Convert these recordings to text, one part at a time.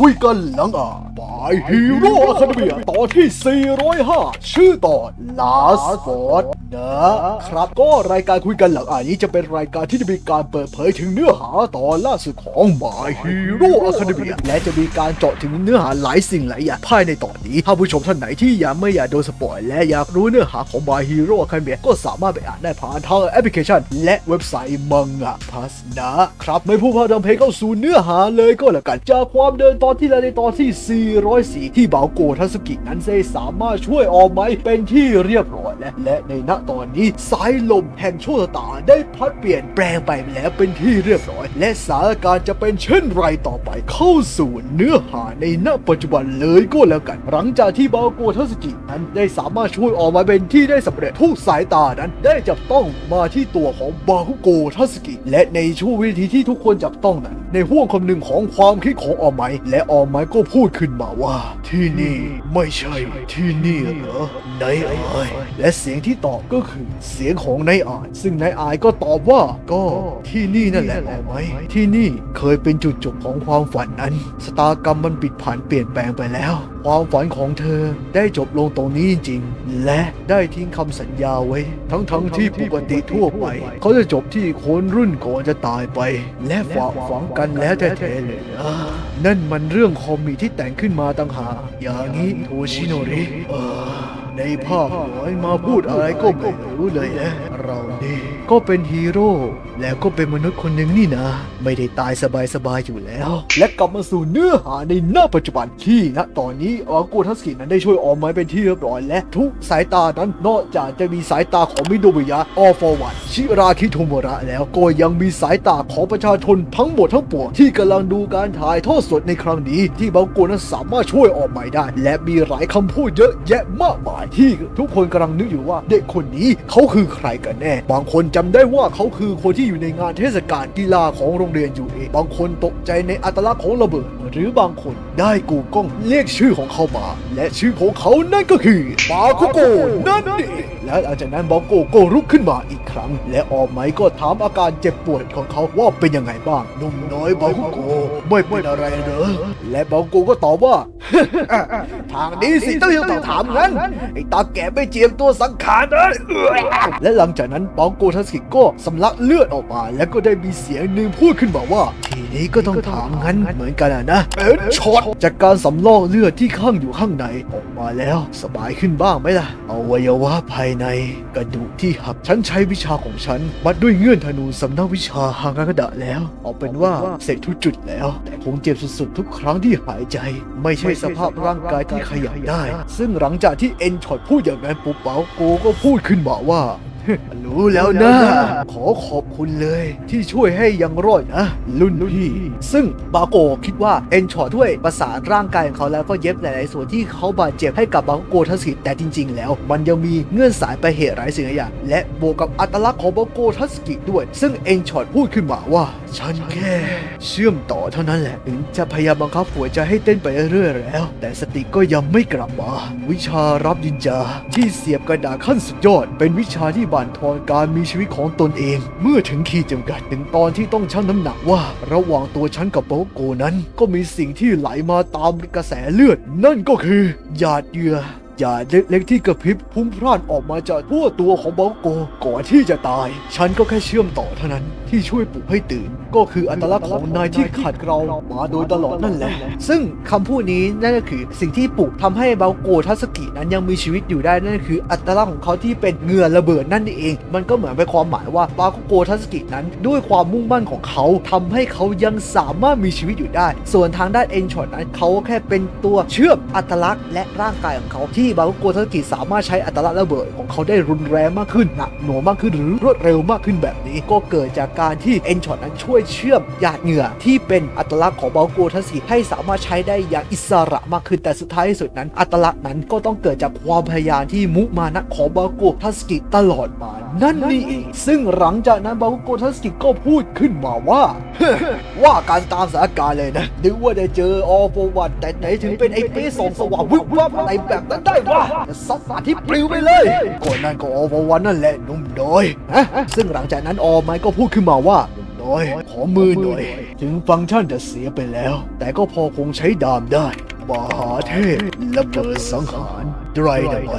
คุยกันหลังอ่านบายฮีโร่อะคาเดมีตอนที่ 405 ชื่อตอน Last Spot นะครับก็รายการคุยกันหลังอ่านนี้จะเป็นรายการที่จะมีการเปิดเผยถึงเนื้อหาตอนล่าสุดของ My Hero Academia และจะมีการเจาะถึงเนื้อหาหลายสิ่งหลายอย่างภายในตอนนี้ ถ้าผู้ชมท่านไหนที่ยังไม่อยากโดนสปอยและอยากรู้เนื้อหาของ My Hero Academia ก็สามารถไปอ่านได้ผ่านทางแอปพลิเคชัน และเว็บไซต์มังงะพัสนะครับไม่พูดพาดำเพลงเข้าสู่เนื้อหาเลยก็แล้วกันจากความเดินตอนที่แล้วในตอนที่ 404 ที่เบาโกทัสกินั้นได้สามารถช่วยออกไม้เป็นที่เรียบร้อยแล้วและในณตอนนี้สายลมแห่งโชคชะตาได้พัดเปลี่ยนแปลงไปแล้วเป็นที่เรียบร้อย และสถานการณ์จะเป็นเช่นไรต่อไปเข้าสู่เนื้อหาในณปัจจุบันเลยก็แล้วกัน หลังจากที่เบาโกทัสกินั้นได้สามารถช่วยออกมาเป็นที่ได้สำเร็จทุกสายตานั้นได้จับต้องมาที่ตัวของบาคุโกทัสกิ และในช่วงวินาทีที่ทุกคนจับต้องนั้น ในห่วงคำหนึ่งของความคิดของออมไมและออมไม้ก็พูดขึ้นมาว่า ที่นี่ไม่ใช่ที่นี่เหรอนายอาย และเสียงที่ตอบก็คือเสียงของนายอาย ซึ่งนายอายก็ตอบว่าก็ที่นี่นั่นแหละออมที่นี่เคยเป็นจุดจบของความฝันนั้นสตากรรมมันปิดผ่านเปลี่ยนแปลงไปแล้ว ความฝันของเธอได้จบลงตรงนี้จริงๆ และได้ทิ้งคำสัญญาไว้ ทั้งๆที่ปกติทั่วไป เขาจะจบที่คนรุ่นก่อนจะตายไป และฝากฝังกันแล้วแท้ๆเลยนะนั่นมันเรื่องคอมมิที่แต่งขึ้นมาต่างหากอย่างนี้โทชิโนริเออในภาพหวยมาพูดอะไรก็ไม่รู้เลยนะ เรานี่ก็เป็นฮีโร่แล้วก็เป็นมนุษย์คนหนึ่งนี่นะ ไม่ได้ตายสบายๆอยู่แล้ว และกลับมาสู่เนื้อหาในหน้าปัจจุบันที่ณตอนนี้อากูทัสกินั้นได้ช่วยออกไม้เป็นที่เรียบร้อยและทุกสายตานั้นนอกจากจะมีสายตาของมิโดบุยะออฟอร์วันชิราคิโทโมระแล้วก็ยังมีสายตาของประชาชนทั้งหมดทั้งปวงที่กำลังดูการถ่ายทอดสดในครั้งนี้ ที่บางโกนั้นสามารถช่วยออกไม้ได้ และมีหลายคำพูดเยอะแยะมากมายที่ทุกคนกำลังนึกอยู่ว่าเด็กคนนี้เขาคือใครกันแน่ บางคนจำได้ว่าเขาคือคนที่อยู่ในงานเทศกาลกีฬาของโรงเรียนอยู่เอง บางคนตกใจในอัตลักษณ์ของระเบิด หรือบางคนได้กูกล้องเรียกชื่อของเขามา และชื่อของเขานั่นก็คือปาคุโกนั่นเองและหลังจากนั้นบองโกก็ลุกขึ้นมาอีกครั้ง และออกไมก็ถามอาการเจ็บปวดของเขาว่าเป็นยังไงบ้าง นุ่มน้อยบาคุโกไม่เป็นอะไรเหรอและบองโกก็ตอบว่า ทางนี้สิต้องยังต้องถามงั้นไอ้ตาแก่ไม่เจียมตัวสังขารเลยและหลังจากนั้นบองโกทัสกิก็สำลักเลือดออกมา แล้วก็ได้มีเสียงหนึ่งพูดขึ้นมาว่า ทีนี้ก็ต้องถามงั้นเหมือนกันอะนะเอ็นช็อตจากการสำลอกเลือดที่ข้างอยู่ข้างในออกมาแล้วสบายขึ้นบ้างไหมล่ะอวัยวะภายในกระดูกที่หักฉันใช้วิชาของฉันมัดด้วยเงื่อนธนูสำนักวิชาฮางากะดะแล้ว เอาเป็นว่าเสร็จทุกจุดแล้ว แต่คงเจ็บสุดๆทุกครั้งที่หายใจ ไม่ใช่สภาพร่างกายที่ขยับได้ ซึ่งหลังจากที่เอ็นช็อตพูดอย่างนั้นปุ๊บเปาโกก็พูดขึ้นมาว่า รู้แล้วนะ ขอขอบคุณเลยที่ช่วยให้ยังรอดนะ รุ่นพี่ ซึ่งบาโกคิดว่าเอ็นช็อตด้วยประสานร่างกายของเขาแล้วก็เย็บหลาย ๆ ส่วนที่เขาบาดเจ็บให้กับบาโกทัสกิแต่จริง ๆ แล้ว มันยังมีเงื่อนสายไปเหตุหลายสิ่งหลายอย่างและบวกกับอัตลักษณ์ของบาโกทัสกิด้วย ซึ่งเอ็นช็อตพูดขึ้นมาว่า ฉันแค่เชื่อมต่อเท่านั้นแหละถึงจะพยายามบังคับหัวใจให้เต้นไปเรื่อย ๆ แล้ว แต่สติก็ยังไม่กลับมา วิชารับดินจาที่เสียบกระดาษขั้นสุดยอด เป็นวิชาที่บั่นทอนการมีชีวิตของตนเอง เมื่อถึงขีดจำกัดถึงตอนที่ต้องชั่งน้ำหนักว่า ระหว่างตัวฉันกับโปโกนั้น ก็มีสิ่งที่ไหลมาตามกระแสเลือด นั่นก็คือหยาดเหยื่อ หยาดเล็กๆที่กระพริบพุ่งพล่านออกมาจากทั่วตัวของเบาโกก่อนที่จะตาย ฉันก็แค่เชื่อมต่อเท่านั้นที่ช่วยปลุกให้ตื่น ก็คืออัตลักษณ์ของนายที่ขาดเกลามาโดยตลอดนั่นแหละ ซึ่งคำพูดนี้นั่นก็คือสิ่งที่ปลุกทำให้เบาโกทัสกินั้นยังมีชีวิตอยู่ได้นั่นคือ อัตลักษณ์ของเขาที่เป็นเงื่อระเบิดนั่นเอง มันก็เหมือนเป็นความหมายว่าบาโกทัสกินั้น ด้วยความมุ่งมั่นของเขาทำให้เขายังสามารถมีชีวิตอยู่ได้ ส่วนทางด้านเอ็นช็อตนั้นเขาแค่เป็นตัวเชื่อมอัตลักษณ์และร่างกายของเขาที่ที่บาโกทัสกิสามารถใช้อัตลักษณ์ระเบิดของเขาได้รุนแรงมากขึ้นหนักหน่วงมากขึ้นหรือรวดเร็วมากขึ้นแบบนี้ ก็เกิดจากการที่เอ็นช็อตนั้นช่วยเชื่อมหยาดเหงื่อที่เป็นอัตลักษณ์ของบาโกทัสกิให้สามารถใช้ได้อย่างอิสระมากขึ้นแต่สุดท้ายที่สุดนั้น อัตลักษณ์นั้นก็ต้องเกิดจากความพยายามที่มุมานะของบาโกทัสกิตลอดมา นั่นนี่เองซึ่งหลังจากนั้นบาโกทัสกิก็พูดขึ้นมาว่าว่าการตามสถานการณ์เลยนะนึกว่าได้เจออโฟวันแต่ไหนถึงเป็นไอ้เป้สองสว่างวิบวับอะไรแบบนั้นได้วะซัดสาที่ปลิวไปเลยก่อนนั้นก็อโฟวันนั่นแหละหนุ่มน้อยฮะซึ่งหลังจากนั้นออไมค์ก็พูดขึ้นมาว่าหนุ่มน้น้อยขอมือหน่อย ถึงฟังก์ชันจะเสียไปแล้ว แต่ก็พอคงใช้ดามได้ มหาเทพระเบิดสังหารไดรดไม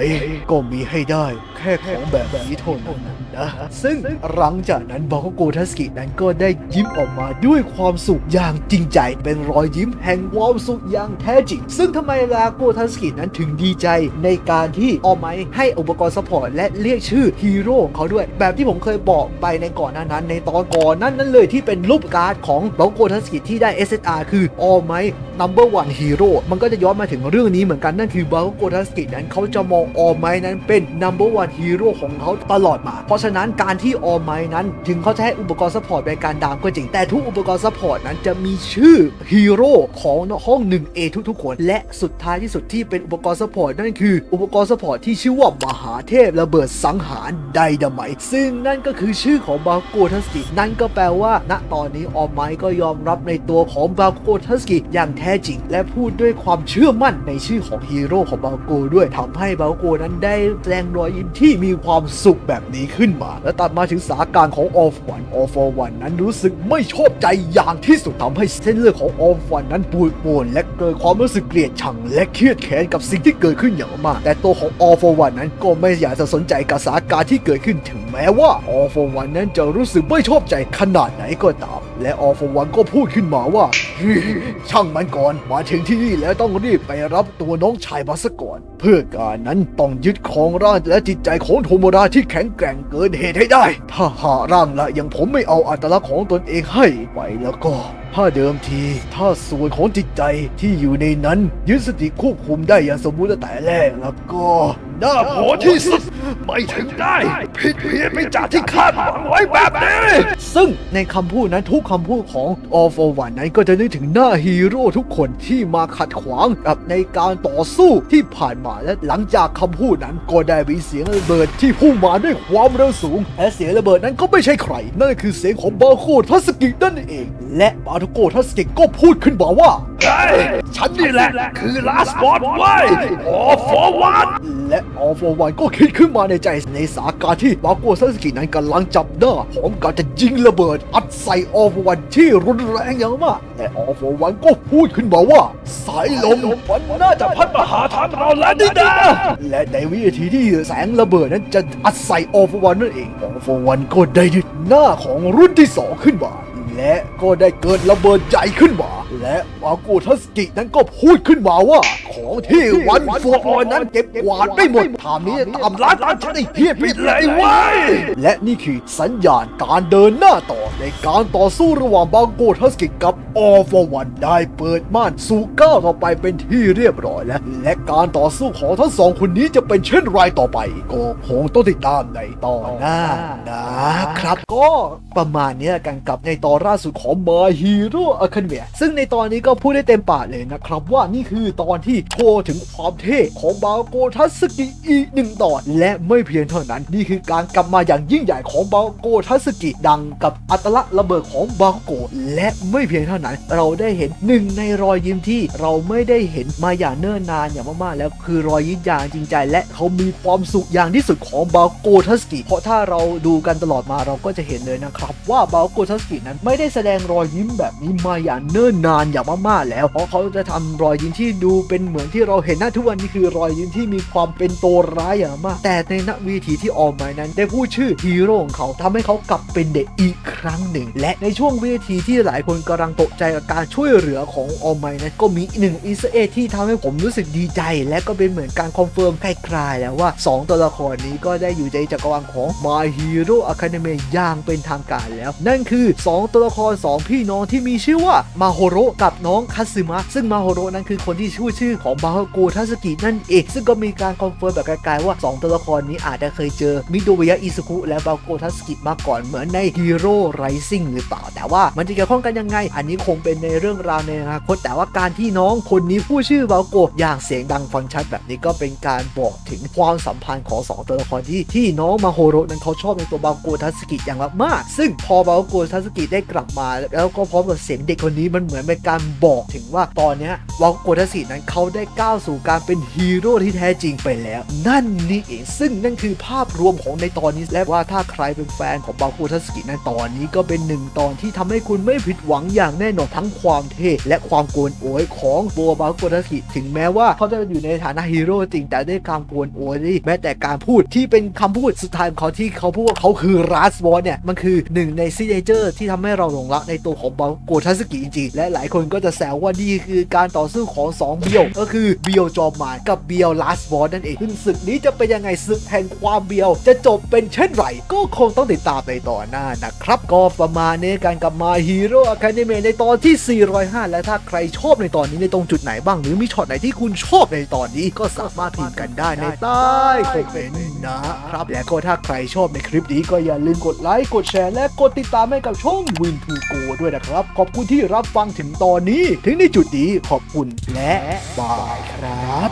ก็มีให้ได้แค่ของแบบนี้เท่านั้นนะซึ่งหลังจากนั้นบาโกทัสกินั้นก็ได้ยิ้มออกมาด้วยความสุขอย่างจริงใจ เป็นรอยยิ้มแห่งความสุขอย่างแท้จริง ซึ่งทำไมลาโกทัสกินั้นถึงดีใจในการที่ออมไมให้อุปกรณ์ซัพพอร์ตและเรียกชื่อฮีโร่ของเขาด้วย แบบที่ผมเคยบอกไปในก่อนหน้านั้น ในตอนก่อนนั้นนั้นเลยที่เป็นรูปการ์ดของบาโกทัสกิที่ได้ SSR คือ All Might Number One Hero มันก็จะย้อนมาถึงเรื่องนี้เหมือนกันนั่นคือบาโกทัสกินั้นเขาจะมอง All Might นั้นเป็น Number One Hero ของเขาตลอดมา เพราะฉะนั้นการที่ All Might นั้นถึงเขาจะให้อุปกรณ์ซัพพอร์ตในการดามก็จริง แต่ทุกอุปกรณ์ซัพพอร์ตนั้นจะมีชื่อฮีโร่ของห้อง 1A ทุกๆคน และสุดท้ายที่สุดที่เป็นอุปกรณ์ซัพพอร์ตนั่นคืออุปกรณ์ซัพพอร์ตที่ชื่อว่ามหาเทพระเบิดสังหารไดดามต์ซึ่งนั่นก็คือชื่อของบาโกทัสกินั่นก็แปลว่า ณตอนนี้ออมไมค์ก็ยอมรับในตัวของบาโกทัสกิอย่างแท้จริง และพูดด้วยความเชื่อมั่นในชื่อของฮีโร่ของบาโกด้วยทำให้บาโกนั้นได้แสดงรอยยิ้มที่มีความสุขแบบนี้ขึ้นมา และตัดมาถึงสาการของออฟวันออฟวันนั้นรู้สึกไม่ชอบใจอย่างที่สุดทำให้เส้นเลือดของออฟวันนั้นปูดปวนและเกิดความรู้สึกเกลียดชังและเครียดแค้นกับสิ่งที่เกิดขึ้นอย่างมาก แต่ตัวของออฟวันนั้นก็ไม่อยากจะสนใจกับสาการที่เกิดขึ้นถึงแม้ว่าออฟวันนั้นจะรู้สึกไม่ชอบใจขนาดไหนก็ตาม และออฟวันก็พูดขึ้นมาว่า ช่างมันก่อน มาถึงที่นี่แล้วต้องรีบไปรับตัวน้องชายมาซะก่อน เพื่อการนั้นต้องยึดครองร่างและจิตใจของโทโมราที่แข็งแกร่งเกินเหตุให้ได้ ถ้าหาร่างละยังผมไม่เอาอัตลักษณ์ของตนเองให้ไปแล้วก็ ถ้าเดิมที ถ้าส่วนของจิตใจที่อยู่ในนั้นยึดสติควบคุมได้อย่างสมบูรณ์แต่แรกแล้วก็น่าพอที่สุดไม่ถึงได้ ผิดเพี้ยนไปจากที่คาดหวังไว้แบบนี้ ซึ่งในคำพูดนั้นทุกคำพูดของ All for One นั้นก็จะนึกถึงหน้าฮีโร่ทุกคนที่มาขัดขวางกับในการต่อสู้ที่ผ่านมาและหลังจากคำพูดนั้นก็ได้มีเสียงระเบิดที่พุ่งมาด้วยความเร็วสูงและเสียงระเบิดนั้นก็ไม่ใช่ใคร นั่นคือเสียงของบาโคทัสกินั่นเอง และบาโคทัสกิก็พูดขึ้นมาว่าฉันนี่แหละ คือ last boss ไว้โอ้ for one และออฟวันก็คิดขึ้นมาในใจในสถานการณ์ที่บาโกซัสกินั้นกำลังจับหน้าพร้อมกับจะยิงระเบิด อัดใส่ออฟวันที่รุนแรงอย่างมากและออฟวันก็พูดขึ้นมาว่า สายลมมันน่าจะพัดมาหาทางเราแล้วนี่นะและในวินาทีที่แสงระเบิดนั้นจะอัดใส่ออฟวันนั่นเองออฟวันก็ได้ยึดหน้าของรุ่นที่สองขึ้นมาและก็ได้เกิดระเบิดใหญ่ขึ้นมา และวาโกทัสกินั้นก็พูดขึ้นมาว่า ของที่วันฟอร์ออนนั้นเก็บกวาดไม่หมดทามนี้ตามร้านร้านฉันไอ้เพี้ยนไปเลยเว้ยและนี่คือสัญญาณการเดินหน้าต่อในการต่อสู้ระหว่างบางโกทัสกิกับออฟวันได้เปิดม่านสู่ก้าวต่อไปเป็นที่เรียบร้อยแล้ว และการต่อสู้ของทั้งสองคนนี้จะเป็นเช่นไรต่อไป ก็คงต้องติดตามในตอนหน้านะครับก็ประมาณนี้กันกับในตอนล่าสุดของ My Hero Academia ซึ่งในตอนนี้ก็พูดได้เต็มปากเลยนะครับ ว่านี่คือตอนที่โชว์ถึงความเท่ของบาโกทัสกิอีกหนึ่งตอน และไม่เพียงเท่านั้น นี่คือการกลับมาอย่างยิ่งใหญ่ของบาโกทัสกิดังกับอัตลักษณ์ระเบิดของบาโกและไม่เพียงเท่านั้น เราได้เห็นหนึ่งในรอยยิ้มที่เราไม่ได้เห็นมาอย่างเนิ่นนานอย่างมากๆ แล้วคือรอยยิ้มอย่างจริงใจ และเขามีความสุขอย่างที่สุดของบาโกทัสกิเพราะถ้าเราดูกันตลอดมาเราก็จะเห็นเลยนะครับ ว่าบาโกทัสกินั้นไม่ได้แสดงรอยยิ้มแบบนี้มาอย่างเนิ่นนานอย่างมากๆแล้ว เพราะเขาจะทำรอยยิ้มที่ดูเป็นเหมือนที่เราเห็นหน้าทุกวันนี้คือรอยยิ้มที่มีความเป็นตัวร้ายอย่างมาก แต่ในณวิธีที่ออกมานั้น ได้พูดชื่อฮีโร่ของเขาทำให้เขากลับเป็นเด็กอีกครั้งหนึ่ง และในช่วงวินาทีที่หลายคนกำลังตกใจกับการช่วยเหลือของออมไมนั้นก็มีหนึ่งอีสเอที่ทำให้ผมรู้สึกดีใจ และก็เป็นเหมือนการคอนเฟิร์มคลายๆแล้วว่า 2 ตัวละครนี้ก็ได้อยู่ในจักรวาลของ My Hero Academia อย่างเป็นทางการแล้ว นั่นคือ 2 ตัวละคร 2 พี่น้องที่มีชื่อว่ามาโฮโรกับน้องคัตสึมะซึ่งมาโฮโรนั้นคือคนที่ชื่อชื่อของบาฮโกทัสกินั่นเอง ซึ่งก็มีการคอนเฟิร์มแบบไกลๆว่า 2 ตัวละครนี้อาจจะเคยเจอมิโดเวยะอิซุคุและบาโกทัสกิมาก่อนเหมือนใน Hero Rising หรือเปล่า แต่ว่ามันจะเกี่ยวข้องกันยังไง อันนี้คงเป็นในเรื่องราวในอนาคตแต่ว่าการที่น้องคนนี้พูดชื่อบาโกอย่างเสียงดังฟังชัดแบบนี้ก็เป็นการบอกถึงความสัมพันธ์ของสองตัวละครที่ที่น้องมาโฮโรนั้นเขาชอบในตัวบาโกทัสกิอย่างมากๆซึ่งพอบาโกทัสกิได้กลับมา แล้วก็พร้อมกับเสียงเด็กคนนี้มันเหมือนอนเป็นการบอกถึงว่าตอนนี้ยวาโกทัสกินั้นเขาได้ก้าวสู่การเป็นฮีโร่ที่แท้จริงไปแล้ว นั่นนี่เองซึ่งนั่นคือภาพรวมของในตอนนี้และว่าถ้าใครเป็นแฟนของบาโกทัสกินั้นตอนนี้ก็เป็นหนึ่งตอนที่ทำให้คุณไม่ผิดหวังอย่างแน่นอนทั้งความเท่และความโกวนโอยของโบบาโกทัสกิถึงแม้ว่าเขาจะอยู่ในฐานะฮีโร่จริงแต่ด้วยความโกวนโอยนี่แม้แต่การพูดที่เป็นคำพูดสุดท้ายของเขาที่เขาพูดว่าเขาคือราสบอสเนี่ยมันคือหนึ่งในซิเนเจอร์ที่ทำให้เราหลงรักในตัวของบาโกทัสกิจริงๆและหลายคนก็จะแซวว่านี่คือการต่อสู้ของสองเบียวก็คือเบียวจอมมารกับเบียวลาสบอสนั่นเองซึ่งศึกนี้จะเป็นยังไงศึกแห่งความเบียว จะจบเป็นเช่นไรก็คงต้องติดตามในตอนหน้านะครับ ก็ประมาณนี้การกลับมาฮีโร่อะคาเดมีในตอนที่ 405 และถ้าใครชอบในตอนนี้ในตรงจุดไหนบ้างหรือมีช็อตไหนที่คุณชอบในตอนนี้ก็สามารถพิมพ์กันได้ในใต้คอมเมนต์นะครับ และก็ถ้าใครชอบในคลิปนี้ก็อย่าลืมกดไลค์กดแชร์และกดติดตามให้กับช่อง Win to Go ด้วยนะครับ ขอบคุณที่รับฟังถึงถึงตอนนี้ ถึงในจุดนี้ขอบคุณและบายครับ